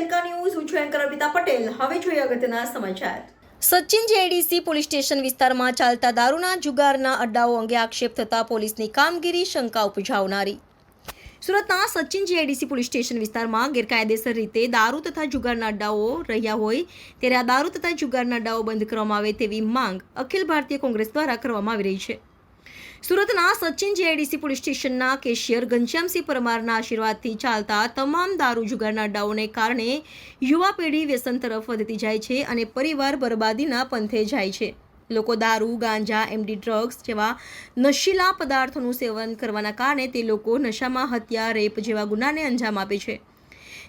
તેલકા news, હું છું anchor Arpita Patel. હવે જોઈએ અગત્યના સમાચાર. સચિન જેડીસી પોલીસ સ્ટેશન વિસ્તારમાં ચાલતા દારૂના જુગારના અડ્ડાઓ અંગે આક્ષેપ થતા પોલીસની કામગીરી શંકા ઉપજાવનારી. સુરતના સચિન જેડીસી પોલીસ સ્ટેશન વિસ્તારમાં ગેરકાયદેસર રીતે દારૂ તથા જુગારના અડ્ડાઓ રહ્યા હોય ત્યારે આ દારૂ તથા જુગારના અડ્ડાઓ બંધ કરવામાં આવે તેવી માંગ અખિલ ભારતીય કોંગ્રેસ દ્વારા કરવામાં આવી રહી છે. સુરતના સચિન જેઆઈડીસી પોલીસ સ્ટેશનના કેશિયર ઘનશ્યામસિંહ પરમારના આશીર્વાદથી ચાલતા તમામ દારૂ જુગારના અડ્ડાઓને કારણે યુવા પેઢી વ્યસન તરફ વધતી જાય છે અને પરિવાર બરબાદીના પંથે જાય છે. લોકો દારૂ, ગાંજા, એમડી ડ્રગ્સ જેવા નશીલા પદાર્થોનું સેવન કરવાના કારણે તે લોકો નશામાં હત્યા, રેપ જેવા ગુનાને અંજામ આપે છે.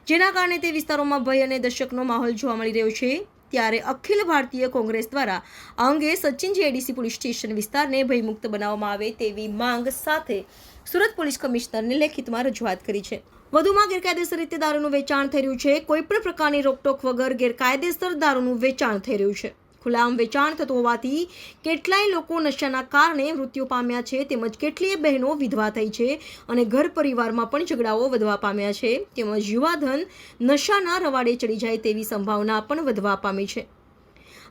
જેના કારણે તે વિસ્તારોમાં ભય અને દશકનો માહોલ જોવા મળી રહ્યો છે. ત્યારે અખિલ ભારતીય કોંગ્રેસ દ્વારા આ અંગે સચિન જેડીસી પોલીસ સ્ટેશન વિસ્તારને ભયમુક્ત બનાવવામાં આવે તેવી માંગ સાથે સુરત પોલીસ કમિશનરને લેખિતમાં રજૂઆત કરી છે. વધુમાં ગેરકાયદેસર રીતે દારૂનું વેચાણ થઈ રહ્યું છે. કોઈપણ પ્રકારની રોકટોક વગર ગેરકાયદેસર દારૂનું વેચાણ થઈ રહ્યું છે. ખુલ્લામ વેચાણ થતું હોવાથી કેટલાય લોકો નશાના કારણે મૃત્યુ પામ્યા છે તેમજ કેટલીય બહેનો વિધવા થઈ છે અને ઘર પરિવારમાં પણ ઝઘડાઓ વધવા પામ્યા છે તેમજ યુવાધન નશાના રવાડે ચડી જાય તેવી સંભાવના પણ વધવા પામી છે.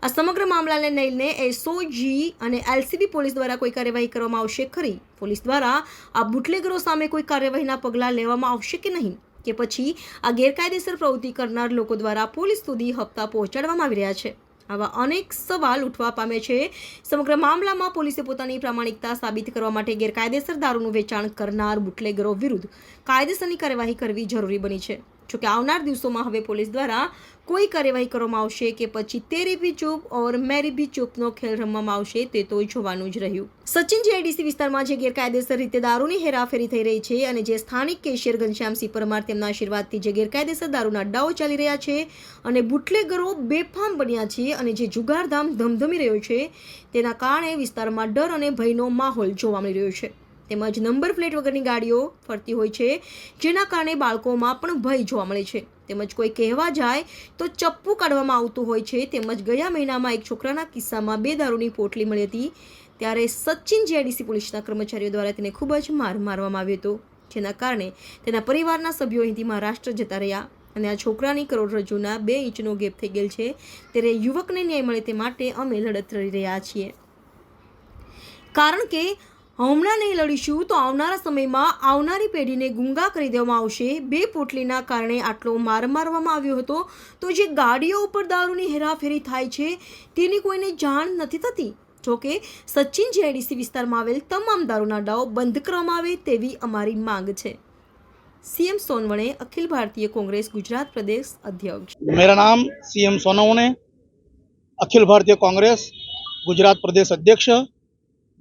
આ સમગ્ર મામલાને લઈને એસઓજી અને એલસીબી પોલીસ દ્વારા કોઈ કાર્યવાહી કરવામાં આવશે ખરી? પોલીસ દ્વારા આ બુટલેગરો સામે કોઈ કાર્યવાહીના પગલાં લેવામાં આવશે કે નહીં? કે પછી આ ગેરકાયદેસર પ્રવૃત્તિ કરનાર લોકો દ્વારા પોલીસ સુધી હપ્તા પહોંચાડવામાં આવી રહ્યા છે? આવા અનેક સવાલ ઉઠવા પામે છે. સમગ્ર મામલામાં પોલીસે પોતાની પ્રામાણિકતા સાબિત કરવા માટે ગેરકાયદેસર દારૂનું વેચાણ કરનાર બુટલેગરો વિરુદ્ધ કાયદેસરની કાર્યવાહી કરવી જરૂરી બની છે. જોકે આવનાર દિવસોમાં હવે પોલીસ દ્વારા કોઈ કાર્યવાહી કરવામાં આવશે કે પછી તેરી ભી ચૂપ ઓર મેરી ભી ચૂપનો ખેલ રમવામાં આવશે તે તો જોવાનું જ રહ્યું. સચિન જીઆઈડીસી વિસ્તારમાં જે ગેરકાયદેસર રીતે દારૂની હેરાફેરી થઈ રહી છે અને જે સ્થાનિક કેશિયર ઘનશ્યામસિંહ પરમાર તેમના આશીર્વાદથી જે ગેરકાયદેસર દારૂના અડ્ડાઓ ચાલી રહ્યા છે અને બુટલેગરો બેફામ બન્યા છે અને જે જુગારધામ ધમધમી રહ્યો છે તેના કારણે વિસ્તારમાં ડર અને ભયનો માહોલ જોવા મળી રહ્યો છે. તેમજ નંબર પ્લેટ વગરની ગાડીઓ ફરતી હોય છે, જેના કારણે બાળકોમાં પણ ભય જોવા મળે છે. તેમજ કોઈ કહેવા જાય તો ચપ્પુ કાઢવામાં આવતું હોય છે. તેમજ ગયા મહિનામાં એક છોકરાના કિસ્સામાં બે દારૂની પોટલી મળી હતી. ત્યારે સચિન જેડીસી પોલીસના કર્મચારીઓ દ્વારા તેને ખૂબ જ માર મારવામાં આવ્યો હતો, જેના કારણે તેના પરિવારના સભ્યો અહીંથી મહારાષ્ટ્ર જતા રહ્યા અને આ છોકરાની કરોડરજ્જુના બે ઇંચનો ગેપ થઈ ગયેલ છે. ત્યારે યુવકને ન્યાય મળે તે માટે અમે લડત લડી રહ્યા છીએ. કારણ કે હમણાં નહીં લડીશું તો આવનારા સમયમાં આવનારી પેઢીને ગુંગા કરી દેવામાં આવશે બે પોટલીના કારણે આટલો માર મારવામાં આવ્યો હતો તો જે ગાડીઓ ઉપર દારૂની હેરાફેરી થાય છે તેની કોઈને જાણ નથી થતી જોકે સચિન જેડીસી વિસ્તારમાં આવેલ તમામ દારૂના અડ્ડાઓ બંધ કરવામાં આવે તેવી અમારી માંગ છે સીએમ સોનવણે અખિલ ભારતીય કોંગ્રેસ ગુજરાત પ્રદેશ અધ્યક્ષ मेरा नाम सीएम सोनवणे अखिल भारतीय कांग्रेस गुजरात प्रदेश अध्यक्ष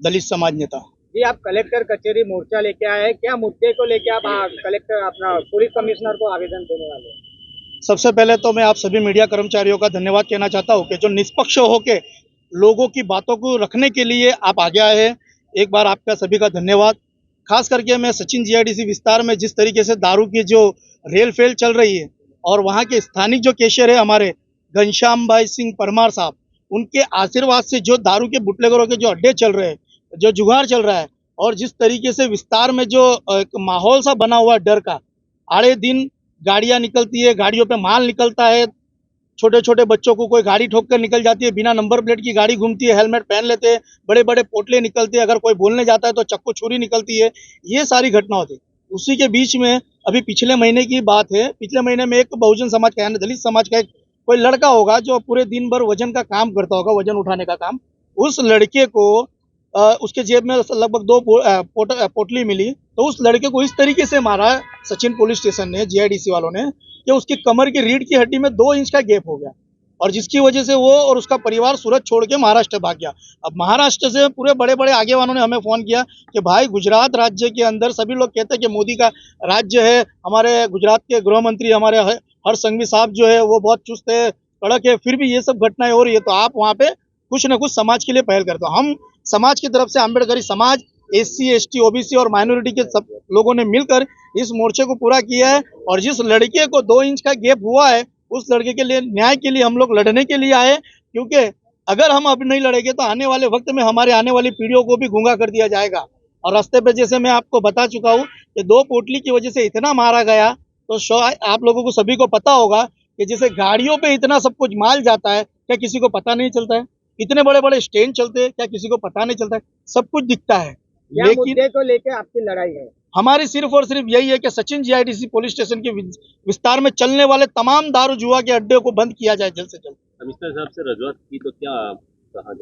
दलित समाज नेता जी, आप कलेक्टर कचेरी मोर्चा लेके आए हैं। क्या मुद्दे को लेके आप कलेक्टर, अपना पुलिस कमिश्नर को आवेदन देने वाले हैं? सबसे पहले तो मैं आप सभी मीडिया कर्मचारियों का धन्यवाद कहना चाहता हूँ कि जो निष्पक्ष होके लोगों की बातों को रखने के लिए आप आगे आए हैं, एक बार आपका सभी का धन्यवाद। खास करके मैं सचिन जीआईडीसी विस्तार में जिस तरीके से दारू की जो रेल फेल चल रही है और वहाँ के स्थानिक जो केशियर है हमारे घनश्याम भाई सिंह परमार साहब, उनके आशीर्वाद से जो दारू के बुटलेगरों के जो अड्डे चल रहे हैं जो जुगाड़ चल रहा है और जिस तरीके से विस्तार में जो एक माहौल सा बना हुआ है डर का, आड़े दिन गाड़ियाँ निकलती है, गाड़ियों पे माल निकलता है छोटे छोटे बच्चों को कोई गाड़ी ठोक कर निकल जाती है, बिना नंबर प्लेट की गाड़ी घूमती है, हेलमेट पहन लेते हैं बड़े बड़े पोटले निकलते हैं, अगर कोई बोलने जाता है तो चक्कू छुरी निकलती है, ये सारी घटना होती है उसी के बीच में अभी पिछले महीने की बात है, पिछले महीने में एक बहुजन समाज का, यानी दलित समाज का एक कोई लड़का होगा जो पूरे दिन भर वज़न का काम करता होगा, वज़न उठाने का काम, उस लड़के को उसके जेब में लगभग दो पोट, पोटली मिली। तो उस लड़के को इस तरीके से मारा सचिन पुलिस स्टेशन ने जीआईडीसी वालों ने कि उसकी कमर की रीढ़ की हड्डी में दो इंच का गैप हो गया। और जिसकी वजह से वो और उसका परिवार सूरत छोड़ के महाराष्ट्र भाग गया। अब महाराष्ट्र से पूरे बड़े बड़े आगे वालों ने हमें फ़ोन किया कि भाई गुजरात राज्य के अंदर सभी लोग कहते हैं कि मोदी का राज्य है हमारे गुजरात के गृह मंत्री हमारे हर संघवी साहब जो है वो बहुत चुस्त है कड़क है फिर भी ये सब घटनाएँ हो रही है तो आप वहाँ पे कुछ ना कुछ समाज के लिए पहल करते हो। हम समाज की तरफ़ से अम्बेडकरी समाज S C S T OBC और माइनॉरिटी के सब लोगों ने मिलकर इस मोर्चे को पूरा किया है और जिस लड़के को दो इंच का गैप हुआ है, उस लड़के के लिए न्याय के लिए हम लोग लड़ने के लिए आए क्योंकि अगर हम अब नहीं लड़ेंगे तो आने वाले वक्त में हमारे आने वाली पीढ़ियों को भी गूँगा कर दिया जाएगा। और रास्ते पे जैसे मैं आपको बता चुका हूँ कि दो पोटली की वजह से इतना मारा गया तो आप लोगों को सभी को पता होगा कि जैसे गाड़ियों पे इतना सब कुछ माल जाता है, क्या किसी को पता नहीं चलता है? इतने बड़े बड़े स्टैंड चलते हैं क्या किसी को पता नहीं चलता है सब कुछ दिखता है। लेकिन मुद्दे को लेके आपकी लड़ाई है। हमारी सिर्फ़ और सिर्फ़ यही है कि सचिन जीआईडीसी पुलिस स्टेशन के विस्तार में चलने वाले तमाम दारू जुआ के अड्डे को बंद किया जाए जल्द से जल्द। कमिश्नर साहब से रजूआत की तो क्या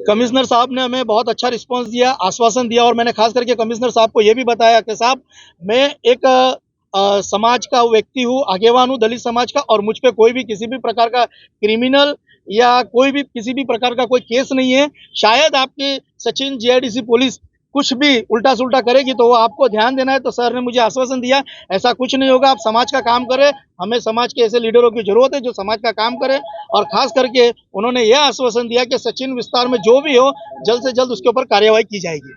कमिश्नर साहब ने हमें बहुत अच्छा रिस्पांस दिया आश्वासन दिया और मैंने खास करके कमिश्नर साहब को यह भी बताया कि साहब मैं एक अ, समाज का व्यक्ति हूँ आगेवान हूँ दलित समाज का और मुझ पे कोई भी किसी भी प्रकार का क्रिमिनल या कोई भी, किसी भी प्रकार का कोई केस नहीं है। शायद आपकी सचिन जीआईडीसी पुलिस कुछ भी उल्टा सुल्टा करेगी तो वो आपको ध्यान देना है। तो सर ने मुझे आश्वासन दिया, ऐसा कुछ नहीं होगा, आप समाज का काम करें। हमें समाज के ऐसे लीडरों की ज़रूरत है जो समाज का काम करें। और खास करके उन्होंने यह आश्वासन दिया कि सचिन विस्तार में जो भी हो, जल्द से जल्द उसके ऊपर कार्यवाही की जाएगी।